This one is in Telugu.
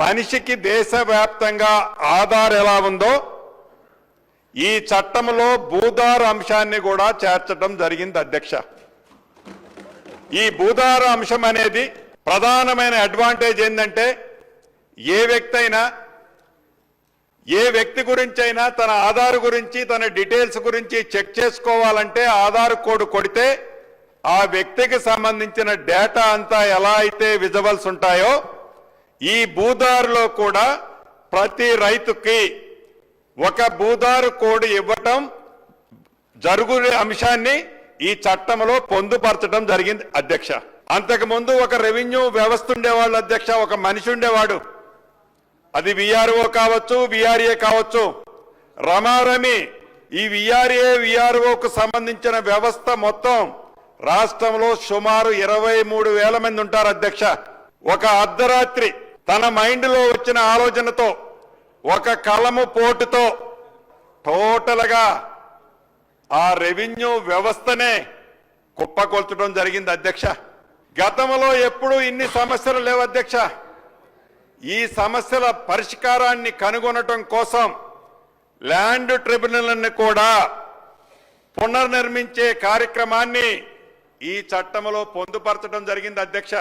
మనిషికి దేశవ్యాప్తంగా ఆధార్ ఎలా ఉందో ఈ చట్టంలో భూధార అంశాన్ని కూడా చేర్చడం జరిగింది అధ్యక్ష. ఈ భూధార అంశం అనేది ప్రధానమైన అడ్వాంటేజ్ ఏంటంటే ఏ వ్యక్తి అయినా ఏ వ్యక్తి గురించి అయినా తన ఆధార్ గురించి తన డీటెయిల్స్ గురించి చెక్ చేసుకోవాలంటే ఆధార్ కోడ్ కొడితే ఆ వ్యక్తికి సంబంధించిన డేటా అంతా ఎలా అయితే విజువల్స్ ఉంటాయో ఈ భూదారులో కూడా ప్రతి రైతుకి ఒక భూదారు కోడ్ ఇవ్వటం జరుగు అంశాన్ని ఈ చట్టంలో పొందుపరచడం జరిగింది అధ్యక్ష. అంతకుముందు ఒక రెవెన్యూ వ్యవస్థ ఉండేవాళ్ళు అధ్యక్ష ఒక మనిషి ఉండేవాడు. అది విఆర్ఓ కావచ్చు విఆర్ఏ కావచ్చు. రమారమి ఈ విఆర్ఏ విఆర్ఓకు సంబంధించిన వ్యవస్థ మొత్తం రాష్ట్రంలో సుమారు ఇరవై మూడు వేల మంది ఉంటారు అధ్యక్ష. ఒక అర్ధరాత్రి తన మైండ్లో వచ్చిన ఆలోచనతో ఒక కలము పోటుతో టోటల్గా ఆ రెవెన్యూ వ్యవస్థనే కుప్పకొల్చడం జరిగింది అధ్యక్ష. గతంలో ఎప్పుడూ ఇన్ని సమస్యలు లేవు అధ్యక్ష. ఈ సమస్యల పరిష్కారాన్ని కనుగొనటం కోసం ల్యాండ్ ట్రిబ్యునల్ని కూడా పునర్నిర్మించే కార్యక్రమాన్ని ఈ చట్టంలో పొందుపరచడం జరిగింది అధ్యక్ష.